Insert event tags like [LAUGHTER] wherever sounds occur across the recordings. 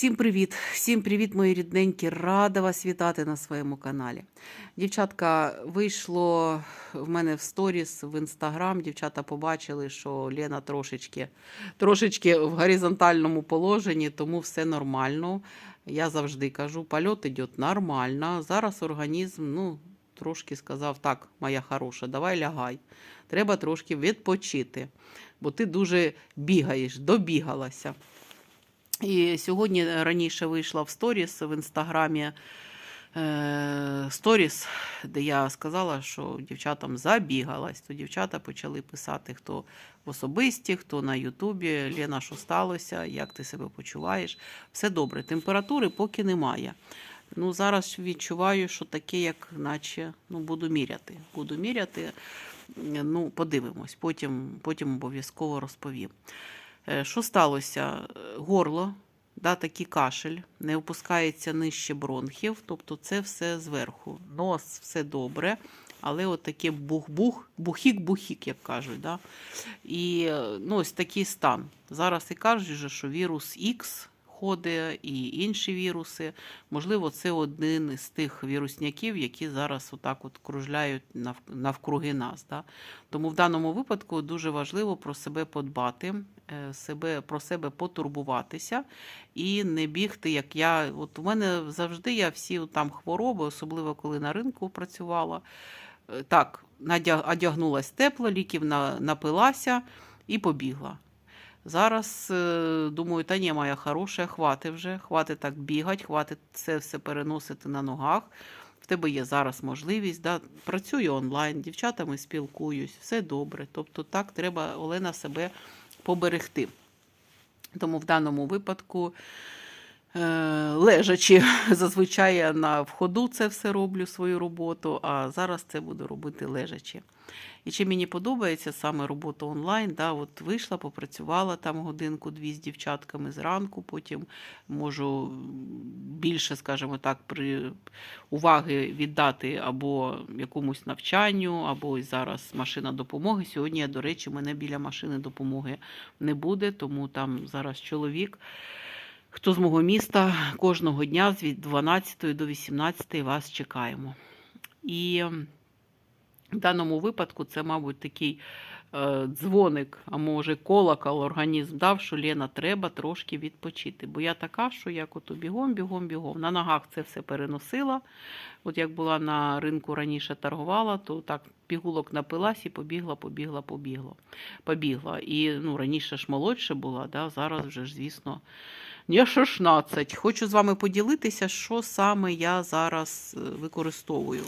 Всім привіт! Всім привіт, мої рідненькі! Рада вас вітати на своєму каналі. Дівчатка, вийшло в мене в сторіс в інстаграм. Дівчата побачили, що Лена трошечки, трошечки в горизонтальному положенні, тому все нормально. Я завжди кажу, польот іде нормально. Зараз організм, ну, трошки сказав, так, моя хороша, давай лягай. Треба трошки відпочити, бо ти дуже бігаєш, добігалася. І сьогодні раніше вийшла в сторіс в інстаграмі е, сторіс, де я сказала, що дівчатам забігалась. То дівчата почали писати, хто в особисті, хто на Ютубі. Лена, що сталося, як ти себе почуваєш? Все добре. Температури поки немає. Ну, зараз відчуваю, що таке, як наче ну, буду міряти. Буду міряти. Ну, подивимось, потім, потім обов'язково розповім. Е, Що сталося? Е, Горло, да, такий кашель, не опускається нижче бронхів, тобто це все зверху. Нос все добре, але от таке бух-бух, бухік-бухік, як кажуть. Да? І е, ну, ось такий стан. Зараз і кажуть, що вірус X ходить, і інші віруси. Можливо, це один із тих вірусняків, які зараз отак от кружляють навкруги нас. Да? Тому в даному випадку дуже важливо про себе подбати, себе, про себе потурбуватися і не бігти, як я. От у мене завжди я всі там хвороби, особливо коли на ринку працювала. е, Так, одягнулась тепло, ліків напилася і побігла. Зараз е, думаю, та ні, моя хороша, хвати вже, хвати так бігати, хвати це все переносити на ногах. В тебе є зараз можливість, да? працюю онлайн, дівчатами спілкуюсь, все добре. Тобто так треба Олена себе поберегти. Тому в даному випадку, лежачи, [LAUGHS] зазвичай на входу це все роблю свою роботу, а зараз це буду робити лежачи. І чи мені подобається саме робота онлайн, да, от вийшла, попрацювала там годинку-дві з дівчатками зранку, потім можу більше, скажімо так, при уваги віддати або якомусь навчанню, або зараз машина допомоги. Сьогодні, до речі, мене біля машини допомоги не буде, тому там зараз чоловік. Хто з мого міста кожного дня з від 12 до 18 вас чекаємо. І в даному випадку це, мабуть, такий е, дзвоник, а може колокол організм дав, що Лена, треба трошки відпочити. Бо я така, що як ото бігом, бігом, бігом. На ногах це все переносила. От як була на ринку раніше торгувала, то так пігулок напилась і побігла, побігла, побігла. побігла. І ну, раніше ж молодше була, да, зараз вже ж, звісно, не 16. Хочу з вами поділитися, що саме я зараз е, використовую.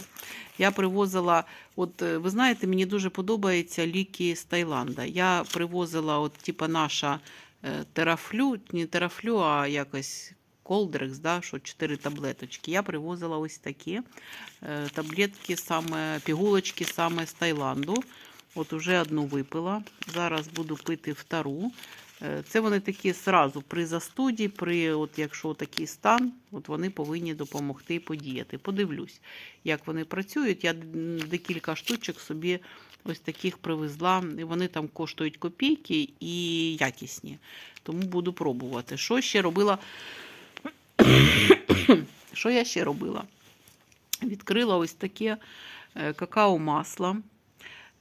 Я привозила, от е, ви знаєте, мені дуже подобаються ліки з Таїланда. Я привозила, от, типа наша е, терафлю, не терафлю, а якось колдрекс, да, що 4 таблеточки. Я привозила ось такі таблетки, саме, пігулочки саме з Таїланду. От уже одну випила. Зараз буду пити втору. Е, Це вони такі зразу при застуді, при от якщо такий стан, от вони повинні допомогти подіяти. Подивлюсь, як вони працюють. Я декілька штучок собі ось таких привезла. Вони там коштують копійки і якісні. Тому буду пробувати. Що ще робила? Що я ще робила? Відкрила ось таке е, какао-масло.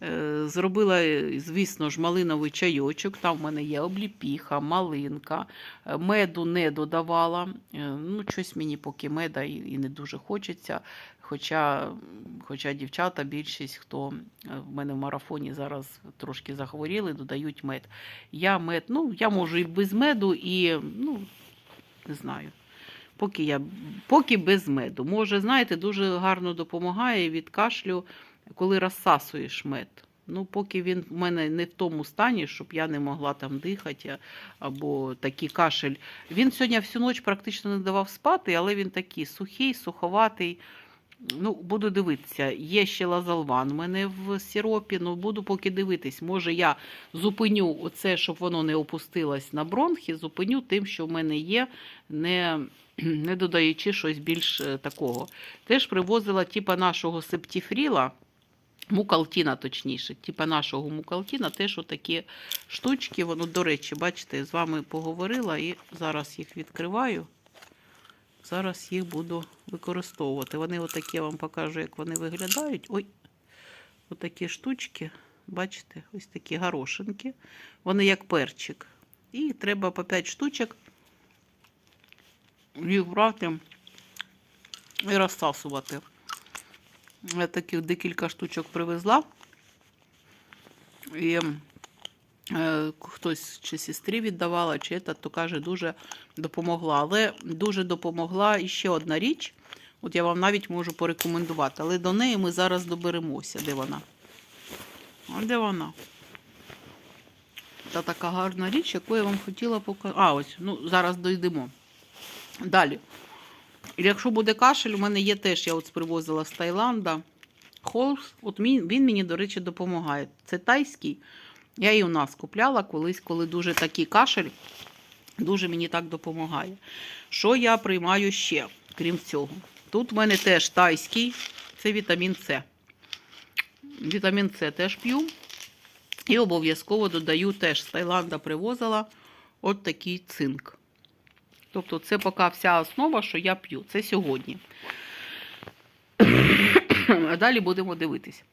Е, Зробила, е, звісно ж, малиновий чайочок. Там в мене є обліпіха, малинка, Е, меду не додавала. Ну, щось мені поки меда і, не дуже хочеться. Хоча, хоча дівчата, більшість, хто в мене в марафоні зараз трошки захворіли, додають мед. Я мед, ну, я можу і без меду, і ну, не знаю. Поки я поки без меду. Може, знаєте, дуже гарно допомагає від кашлю, коли розсасуєш мед. Ну, поки він в мене не в тому стані, щоб я не могла там дихати, або такий кашель. Він сьогодні всю ніч практично не давав спати, але він такий сухий, суховатий. Ну, буду дивитися. Є ще лазалван у мене в сиропі, ну буду поки дивитись. Може, я зупиню оце, щоб воно не опустилось на бронхи, зупиню тим, що в мене є, не, не додаючи щось більш е, такого. Теж привозила типа нашого септіфріла, мукалтіна, точніше, типа нашого мукалтіна, теж отакі штучки. Воно, до речі, бачите, з вами поговорила і зараз їх відкриваю. Зараз їх буду використовувати. Вони отакі я вам покажу, як вони виглядають. Ой, отакі штучки. Бачите, ось такі горошинки. Вони як перчик. І треба по 5 штучок їх брати і розсасувати. Таких декілька штучок привезла. І е, хтось чи сестрі віддавала, чи це, то каже, дуже допомогла. Але дуже допомогла і ще одна річ. От я вам навіть можу порекомендувати. Але до неї ми зараз доберемося. Де вона? А де вона? Та така гарна річ, яку я вам хотіла показати. А, ось, ну, зараз дійдемо. Далі. Якщо буде кашель, у мене є теж, я от привозила з Таїланда. Холс, от він мені, до речі, допомагає. Це тайський. Я і у нас купляла колись, коли дуже такий кашель, дуже мені так допомагає. Що я приймаю ще, крім цього? Тут в мене теж тайський, це вітамін С. Вітамін С теж п'ю. І обов'язково додаю теж з Таїланда привозила от такий цинк. Тобто, це поки вся основа, що я п'ю. Це сьогодні. [COUGHS] А далі будемо дивитись.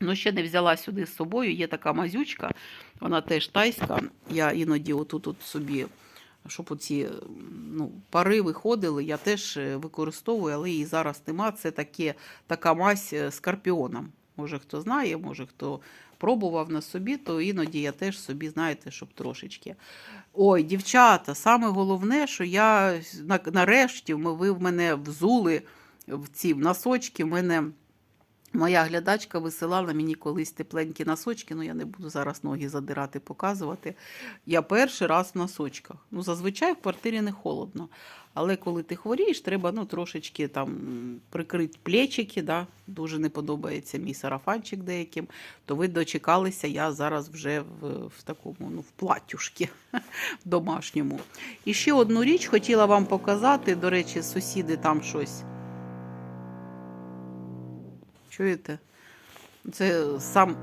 Ну, ще не взяла сюди з собою. Є така мазючка, вона теж тайська. Я іноді отут от собі, щоб оці ну, пари виходили, я теж е, використовую, але її зараз нема. Це таке, така мазь е, з карпіоном. Може, хто знає, може хто пробував на собі, то іноді я теж собі, знаєте, щоб трошечки. Ой, дівчата, саме головне, що я на- нарешті ви в мене взули в ці в носочки. В мене моя глядачка висилала мені колись тепленькі носочки. Ну я не буду зараз ноги задирати, показувати. Я перший раз в носочках. Ну, зазвичай в квартирі не холодно. Але коли ти хворієш, треба ну, трошечки там прикрити плечики. Да? Дуже не подобається мій сарафанчик деяким. То ви дочекалися, я зараз вже в, в такому ну, в платюшки [LAUGHS] домашньому. І ще одну річ хотіла вам показати. До речі, сусіди там щось. Чуєте? Це сам.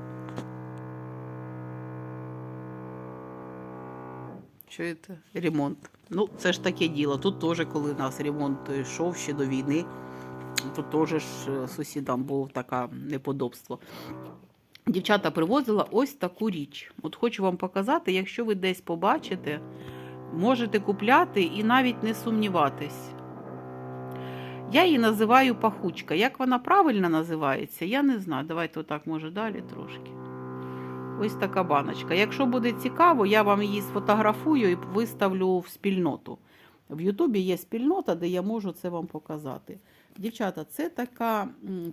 Чуєте? Ремонт. Ну, це ж таке діло. Тут теж, коли у нас ремонт йшов ще до війни, тут теж е, сусідам було таке неподобство. Дівчата привозила ось таку річ. От хочу вам показати, якщо ви десь побачите, можете купляти і навіть не сумніватись. Я її називаю пахучка. Як вона правильно називається, я не знаю. Давайте отак, може, далі трошки. Ось така баночка. Якщо буде цікаво, я вам її сфотографую і виставлю в спільноту. В Ютубі є спільнота, де я можу це вам показати. Дівчата, це така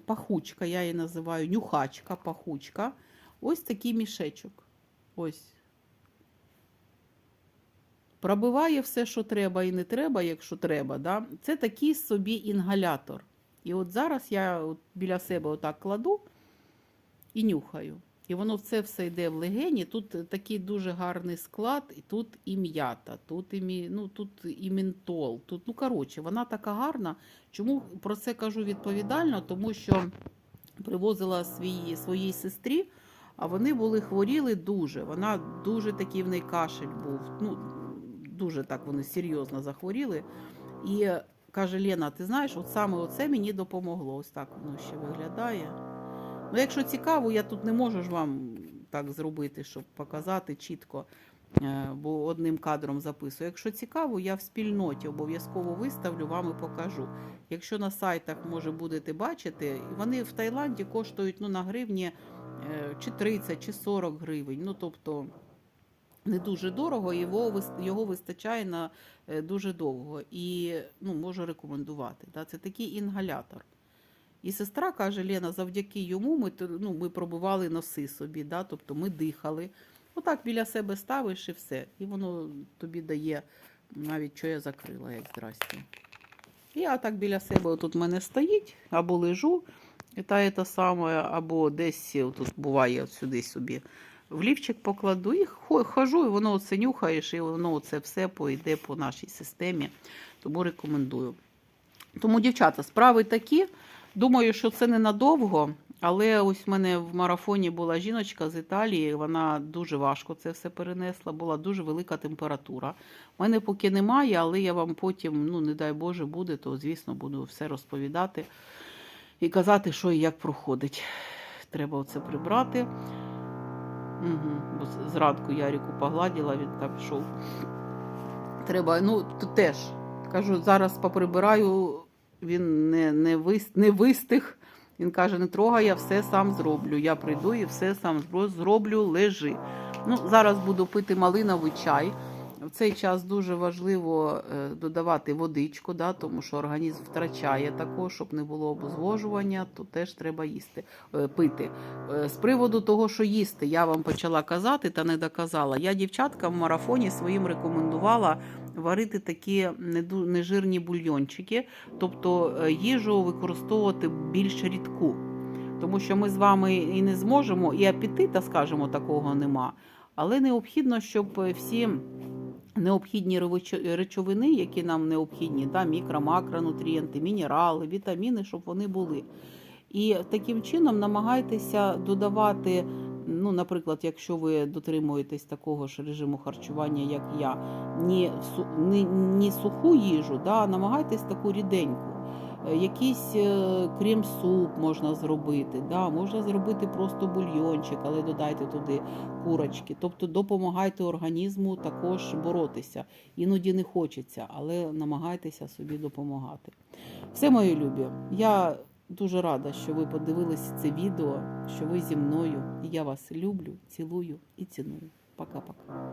пахучка, я її називаю нюхачка, пахучка. Ось такий мішечок. Ось. Пробиває все, що треба і не треба, якщо треба. Да? Це такий собі інгалятор. І от зараз я от біля себе отак кладу і нюхаю. І воно це все йде в легені. Тут такий дуже гарний склад, і тут і м'ята, тут і, мі, ну, тут і ментол. Тут, ну, коротше, вона така гарна. Чому про це кажу відповідально? Тому що привозила свій, своїй сестрі, а вони були хворіли дуже. Вона дуже такий в неї кашель був. Ну, дуже так вони серйозно захворіли. І каже: Лена, ти знаєш, от саме оце мені допомогло. Ось так воно ще виглядає. Ну, якщо цікаво, я тут не можу ж вам так зробити, щоб показати чітко, е, бо одним кадром записую. Якщо цікаво, я в спільноті обов'язково виставлю, вам і покажу. Якщо на сайтах, може, будете бачити, вони в Таїланді коштують ну, на гривні е, чи 30, чи 40 гривень. Ну, тобто не дуже дорого, його, його вистачає на е, дуже довго. І ну, можу рекомендувати. Да? Це такий інгалятор. І сестра каже: Лена, завдяки йому ми, ну, ми пробивали носи собі, да? тобто ми дихали. Отак біля себе ставиш і все. І воно тобі дає навіть що я закрила, як здрасте. Я так біля себе тут в мене стоїть, або лежу, і та, та саме, або десь тут буває сюди собі. В лівчик покладу і хожу, і воно оце нюхаєш, і воно це все пойде по нашій системі. Тому рекомендую. Тому, дівчата, справи такі. Думаю, що це ненадовго. Але ось в мене в марафоні була жіночка з Італії, вона дуже важко це все перенесла, була дуже велика температура. У мене поки немає, але я вам потім, ну не дай Боже, буде, то звісно буду все розповідати і казати, що і як проходить. Треба оце прибрати. Угу. Бо зранку Ярику погладила, він так пішов. Треба, ну, тут теж. Кажу, зараз поприбираю, він не, не, вис, не вистиг. Він каже, не трогай, я все сам зроблю. Я прийду і все сам зроблю, лежи. Ну, зараз буду пити малиновий чай. В цей час дуже важливо е, додавати водичку, да, тому що організм втрачає також, щоб не було обезвожування, то теж треба їсти, е, пити. Е, З приводу того, що їсти, я вам почала казати та не доказала. Я дівчаткам в марафоні своїм рекомендувала варити такі нежирні бульйончики, тобто е, їжу використовувати більш рідку. Тому що ми з вами і не зможемо, і апетита, скажімо, такого нема. Але необхідно, щоб всі необхідні речовини, які нам необхідні, да, мікро, макронутрієнти, мінерали, вітаміни, щоб вони були. І таким чином намагайтеся додавати, ну, наприклад, якщо ви дотримуєтесь такого ж режиму харчування, як я, ні, ні, ні суху їжу, да, намагайтесь таку ріденьку. Е, Якийсь е, крем-суп можна зробити, да, можна зробити просто бульйончик, але додайте туди курочки. Тобто допомагайте організму також боротися. Іноді не хочеться, але намагайтеся собі допомагати. Все, мої любі, я дуже рада, що ви подивилися це відео, що ви зі мною. Я вас люблю, цілую і ціную. Пока-пока.